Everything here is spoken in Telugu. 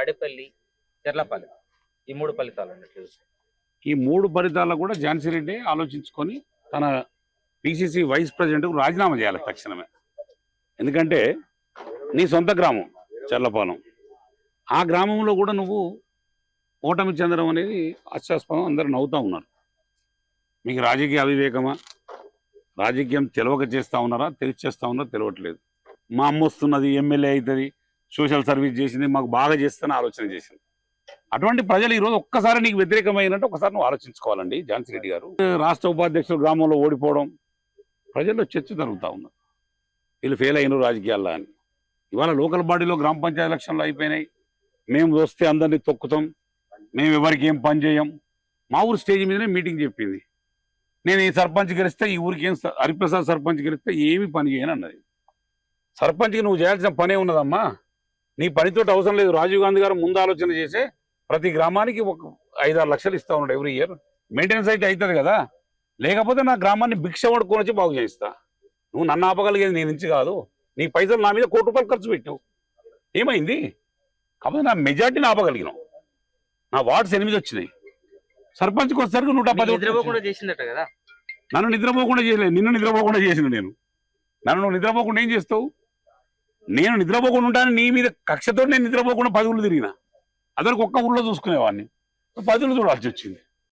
మడిపల్లి చెర్లపల్లి ఈ మూడు ఫలితాలు అన్నట్లు ఈ మూడు ఫలితాల్లో కూడా ఝాన్సీ రెడ్డి ఆలోచించుకొని తన పిసిసి వైస్ ప్రెసిడెంట్కు రాజీనామా చేయాలి తక్షణమే. ఎందుకంటే నీ సొంత గ్రామం చెర్లపాలెం ఆ గ్రామంలో కూడా నువ్వు ఓటమి చెందడం అనేది హాస్యాస్పదం. అందరూ నవ్వుతూ ఉన్నారు. మీకు రాజకీయ అవివేకమా? రాజకీయం తెలవక చేస్తా ఉన్నారా? తెలిసి చేస్తా ఉన్నారా? తెలియట్లేదు మా అమ్మ వస్తున్నది ఎమ్మెల్యే అవుతుంది. సోషల్ సర్వీస్ చేసింది మాకు బాగా చేస్తుందని ఆలోచన చేసింది. అటువంటి ప్రజలు ఈరోజు ఒక్కసారి నీకు వ్యతిరేకమైనట్టు ఒకసారి నువ్వు ఆలోచించుకోవాలండి ఝాన్సీ రెడ్డి గారు. రాష్ట్ర ఉపాధ్యక్షులు గ్రామంలో ఓడిపోవడం ప్రజల్లో చర్చ జరుగుతూ ఉంది వీళ్ళు ఫెయిల్ అయినారు రాజకీయాల్లో అని. ఇవాళ లోకల్ బాడీలో గ్రామ పంచాయతీ ఎలక్షన్లు అయిపోయినాయి. మేము వస్తే అందరినీ తొక్కుతాం. మేము ఎవరికి ఏం పని చేయం? మా ఊరు స్టేజ్ మీదనే మీటింగ్ చెప్పింది. నేను ఈ సర్పంచ్ గెలిస్తే ఈ ఊరికి ఏం హరిప్రసాద్ సర్పంచ్ గెలిస్తే ఏమి పని చేయను అన్నది సర్పంచ్కి నువ్వు చేయాల్సిన పనే ఉన్నదమ్మా. నీ పనితో అవసరం లేదు. రాజీవ్ గాంధీ గారు ముందు ఆలోచన చేసే ప్రతి గ్రామానికి ఒక ఐదారు లక్షలు ఇస్తా ఉన్నాడు ఎవ్రీ ఇయర్. మెయింటెనెన్స్ అయితే అవుతుంది కదా. లేకపోతే నా గ్రామాన్ని భిక్ష పడుకొని వచ్చి బాగు చేయిస్తా. నువ్వు నన్ను ఆపగలిగేది నేను నుంచి కాదు. నీ పైసలు నా మీద కోటి రూపాయలు ఖర్చు పెట్టావు ఏమైంది? కాకపోతే నా మెజార్టీని ఆపగలిగినావు. నా వార్డ్స్ ఎనిమిది వచ్చినాయి. సర్పంచ్కి వచ్చేసరికి నూట పది. నిద్రపోకుండా చేసిందట కదా. నన్ను నిద్రపోకుండా చేయలేదు. నిన్ను నిద్రపోకుండా చేసిన నేను. నన్ను నువ్వు నిద్రపోకుండా ఏం చేస్తావు? నేను నిద్రపోకుండా ఉంటాను నీ మీద కక్షతో నేను నిద్రపోకుండా పది ఊళ్ళు తిరిగిన. అదరికి ఒక్క ఊళ్ళో చూసుకునేవాడిని. పది ఊళ్ళు చూడాల్సి వచ్చింది.